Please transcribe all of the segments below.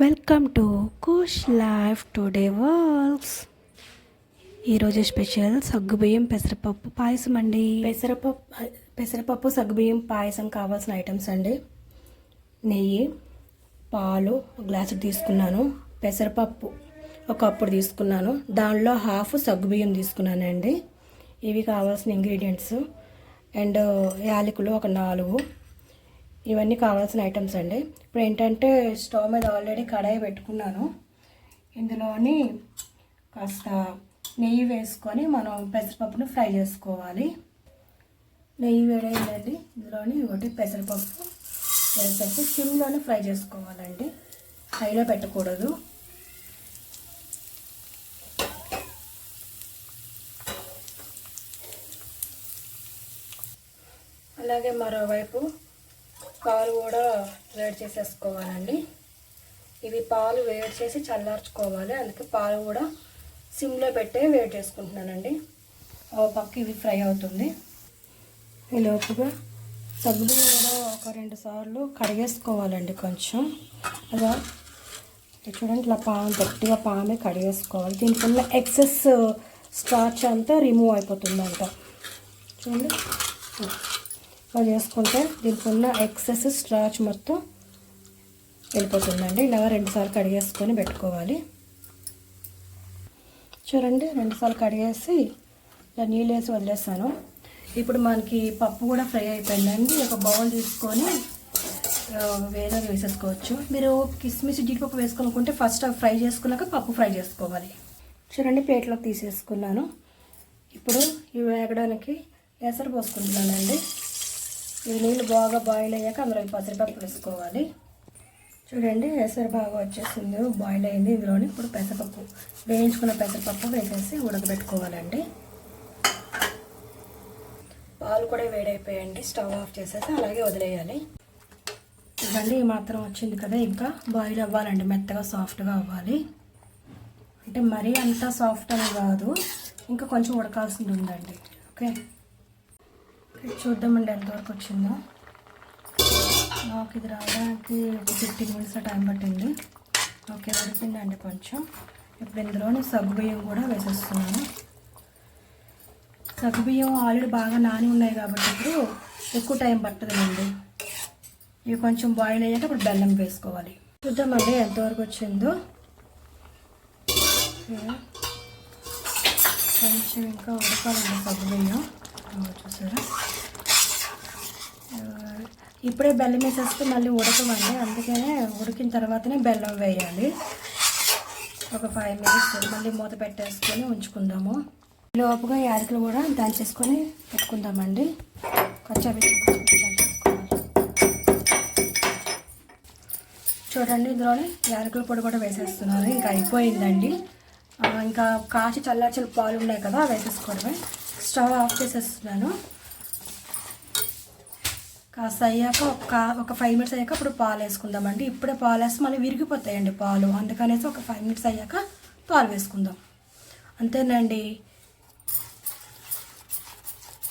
Welcome to Kush life today works ఈరోజు special సగ్గుబియ్యం పెసరపప్పు పాయసం అండి. పెసరపప్పు పెసరపప్పు సగ్గుబియ్యం పాయసం కావాల్సిన ఐటమ్స్ అండి. నెయ్యి పాలు ఒక గ్లాసు తీసుకున్నాను. పెసరపప్పు ఒక అప్పుడు తీసుకున్నాను. దానిలో హాఫ్ సగ్గుబియ్యం తీసుకున్నానండి. ఇవి కావాల్సిన ఇంగ్రీడియంట్స్ అండ్ యాలకులు ఒక నాలుగు. ఇవన్నీ కావాల్సిన ఐటమ్స్ అండి. ఇప్పుడు ఏంటంటే స్టవ్ మీద ఆల్రెడీ కడాయి పెట్టుకున్నాను. ఇందులోని కాస్త నెయ్యి వేసుకొని మనం పెసరపప్పును ఫ్రై చేసుకోవాలి. నెయ్యి వేడైందండి. ఇందులోని ఒకటి పెసరపప్పు వేసేసి సిమ్లోనే ఫ్రై చేసుకోవాలండి. హైలో పెట్టకూడదు. అలాగే మరోవైపు పాలు కూడా వేడి చేసేసుకోవాలండి. ఇవి పాలు వేడి చేసి చల్లార్చుకోవాలి. అందుకే పాలు కూడా సిమ్లో పెట్టే వేడి చేసుకుంటున్నానండి. ఓ పక్క ఇవి ఫ్రై అవుతుంది. ఈ లోపుగా సబ్బులు కూడా ఒక రెండు సార్లు కడిగేసుకోవాలండి కొంచెం. అలా చూడండి ఇట్లా పాము గట్టిగా పామే కడిగేసుకోవాలి. దీనికి ఎక్సెస్ స్టార్చ్ అంతా రిమూవ్ అయిపోతుందంట. చూడండి. ఇలా చేసుకుంటే దీనికి ఉన్న ఎక్సెస్ స్ట్రాచ్ మొత్తం వెళ్ళిపోతుందండి. ఇలా రెండుసార్లు కడిగేసుకొని పెట్టుకోవాలి. చూడండి రెండుసార్లు కడిగేసి ఇలా నీళ్ళు వేసి వదిలేస్తాను ఇప్పుడు మనకి పప్పు కూడా ఫ్రై అయిపోయిందండి. ఒక బౌల్ తీసుకొని వేరే వేసేసుకోవచ్చు. మీరు కిస్మిస్ జీడిపప్పు వేసుకోవాలనుకుంటే ఫస్ట్ ఫ్రై చేసుకున్నాక పప్పు ఫ్రై చేసుకోవాలి. చూడండి ప్లేట్లోకి తీసేసుకున్నాను. ఇప్పుడు ఇవి వేగడానికి ఎసరు పోసుకుంటున్నానండి. ఈ నీళ్ళు బాగా బాయిల్ అయ్యాక అందులో పెసరపప్పు వేసుకోవాలి. చూడండి ఎసరు బాగా వచ్చేసింది. బాయిల్ అయింది. ఇందులోని ఇప్పుడు పెసరపప్పు వేయించుకున్న పెసరపప్పు వేసేసి ఉడకబెట్టుకోవాలండి. పాలు కూడా వేడైపోయాయండి. స్టవ్ ఆఫ్ చేసేసి అలాగే వదిలేయాలి. ఇదండి ఈ మాత్రం వచ్చింది కదా. ఇంకా బాయిల్ అవ్వాలండి. మెత్తగా సాఫ్ట్గా అవ్వాలి. అంటే మరీ అంత సాఫ్ట్ అని కాదు. ఇంకా కొంచెం ఉడకాల్సింది ఉందండి. ఓకే చూద్దామండి ఎంతవరకు వచ్చిందో. నాకు ఇది రావడానికి ఒక ఫిఫ్టీన్ మినిట్స్ టైం పట్టింది. ఓకే ఉడికిందండి కొంచెం. ఇప్పుడు ఇందులోని సగ్గుబియ్యం కూడా వేసేస్తున్నాను. సగ్గుబియ్యం ఆల్రెడీ బాగా నాని ఉన్నాయి కాబట్టి ఇప్పుడు ఎక్కువ టైం పట్టదండి ఇవి కొంచెం బాయిల్ అయ్యాక ఇప్పుడు బెల్లం వేసుకోవాలి. చూద్దామండి ఎంతవరకు వచ్చిందో. కొంచెం ఇంకా ఉడకాలండి సగ్గుబియ్యం చూసారా? ఇప్పుడే బెల్లం వేసేస్తే మళ్ళీ ఉడకమండి. అందుకనే ఉడికిన తర్వాతనే బెల్లం వేయాలి. ఒక ఫైవ్ మినిట్స్ మళ్ళీ మూత పెట్టేసుకొని ఉంచుకుందాము. లోపుగా యాలకులు కూడా దంచేసుకొని పెట్టుకుందామండి. కొంచెం చూడండి ఇందులోనే యాలకుల పొడి కూడా వేసేస్తున్నాను ఇంకా అయిపోయిందండి. ఇంకా కాచి చల్లార్చిన పాలు ఉన్నాయి కదా వేసేసుకోవడమే. స్టవ్ ఆఫ్ చేసేస్తున్నాను. కాస్త అయ్యాక ఒక ఒక ఫైవ్ మినిట్స్ అయ్యాక అప్పుడు పాలు వేసుకుందామండి. ఇప్పుడే పాలు వేస్తే మళ్ళీ విరిగిపోతాయండి పాలు. అందుకనేసి ఒక ఫైవ్ మినిట్స్ అయ్యాక పాలు వేసుకుందాం. అంతేనండి.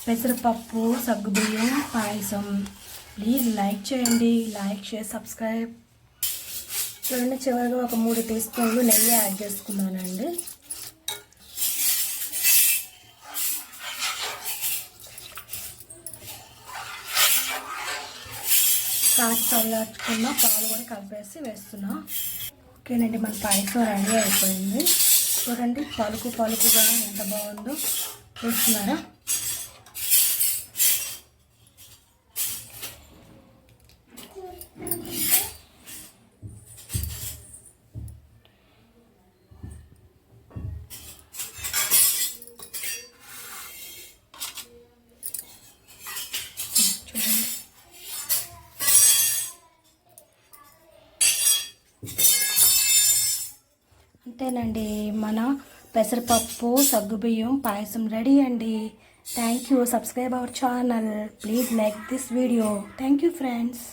పెసరపప్పు సగ్గుబియ్యం పాయసం. ప్లీజ్ లైక్ చేయండి. లైక్ షేర్ సబ్స్క్రైబ్ చూడండి చివరిగా ఒక మూడు టీ స్పూన్లు నెయ్యి యాడ్ చేసుకున్నానండి. కాచి చల్లార్చుకున్న పాలు కూడా కలిపేసి వేస్తున్నా. ఓకేనండి మన పాయసం రెడీ అయిపోయింది. చూడండి పలుకు పలుకుగా ఎంత బాగుందో. చూస్తున్నారా అంతేనండి. మన పెసరపప్పు సగ్గుబియ్యం పాయసం రెడీ అండి. Thank you subscribe our channel please like this video thank you friends